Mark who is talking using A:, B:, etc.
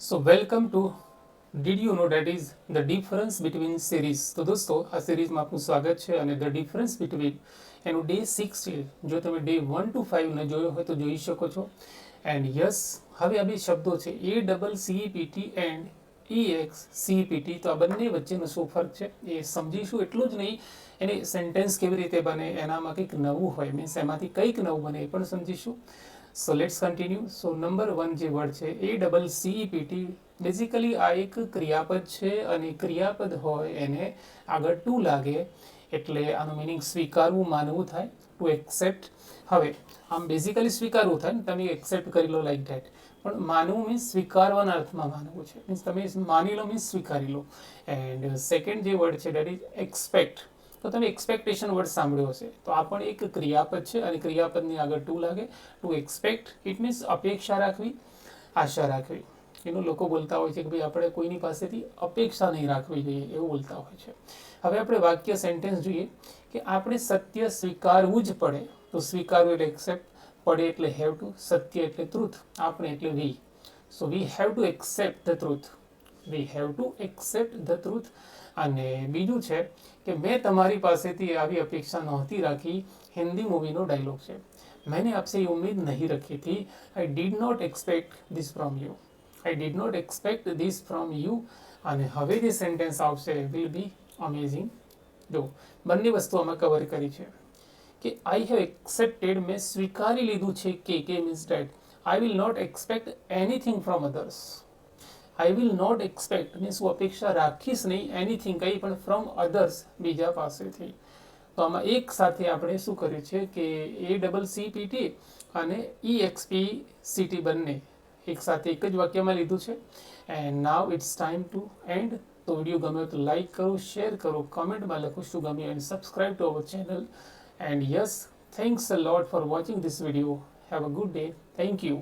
A: So welcome to did you know that is the difference between series તો દોસ્તો આ સિરીઝમાં આપનું સ્વાગત છે અને ધ ડિફરન્સ બિટવીન એનું ડે સિક્સ છે જો તમે ડે વન ટુ ફાઇવને જોયો હોય તો જોઈ શકો છો એન્ડ યસ હવે આ બે શબ્દો છે A double CEPT and E X CEPT તો આ બંને વચ્ચેનો શું ફરક છે એ સમજીશું એટલું જ નહીં એને સેન્ટેન્સ કેવી રીતે બને એનામાં કંઈક નવું હોય મીન્સ એમાંથી કંઈક નવું બને એ પણ સમજીશું so let's continue so number one જે વર્ડ છે એ ડબલ સીઈપીટી બેઝિકલી આ એક ક્રિયાપદ છે અને ક્રિયાપદ હોય એને આગળ ટુ લાગે, એટલે આનું મિનિંગ સ્વીકારવું, માનવું થાય ટુ એક્સેપ્ટ હવે, આમ બેઝિકલી સ્વીકારવું થાય ને, તમે એક્સેપ્ટ કરી લો લાઈક ધેટ પણ માનવું મીન્સ સ્વીકારવાના અર્થમાં માનવું છે. મીન્સ તમે માની લો મીન્સ સ્વીકારી લો. એન્ડ સેકન્ડ જે વર્ડ છે ડેટ ઇઝ એક્સપેક્ટ તો તમે એક્સપેક્ટેશન વર્ડ સાંભળ્યો હશે. તો આ પણ એક ક્રિયાપદ છે અને ક્રિયાપદની આગળ ટુ લાગે. ટુ એક્સપેક્ટ ઇટ મીન્સ અપેક્ષા રાખવી, આશા રાખવી. એનું લોકો બોલતા હોય છે કે ભાઈ આપણે કોઈની પાસેથી અપેક્ષા નહીં રાખવી જોઈએ એવું બોલતા હોય છે. હવે આપણે વાક્ય સેન્ટેન્સ જોઈએ કે આપણે સત્ય સ્વીકારવું જ પડે. તો સ્વીકારવું એટલે એક્સેપ્ટ પડે એટલે હેવ ટુ સત્ય એટલે ટ્રુથ આપણે એટલે we so we have to accept the truth we have to accept the truth અને બીજું છે કે મેં તમારી પાસેથી આવી અપેક્ષા નહોતી રાખી હિન્દી મૂવીનો ડાયલોગ છે मैंने आपसे ये उम्मीद नहीं रखी थी I did not expect this from you I did not expect this from you અને હવે જે સેન્ટેન્સ આવશે વિલ બી અમેઝિંગ જો બંને વસ્તુ આમાં કવર કરી છે કે આઈ હેવ એક્સેપ્ટેડ મેં સ્વીકારી લીધું છે કે કે means that I will not expect anything from others I will not expect means હું અપેક્ષા રાખીશ નહીં એનીથિંગ કંઈ પણ ફ્રોમ અધર્સ બીજા પાસેથી. તો આમાં એક સાથે આપણે શું કર્યું છે કે એ ડબલ સી પીટી અને ઈ એક્સપી સીટી બંને. એક સાથે એક જ વાક્યમાં લીધું છે. And now it's time to end તો વીડિયો ગમ્યો તો લાઈક કરો શેર કરો, કમેન્ટમાં લખો શું ગમ્યું and subscribe to our channel and yes thanks a lot for watching this video have a good day thank you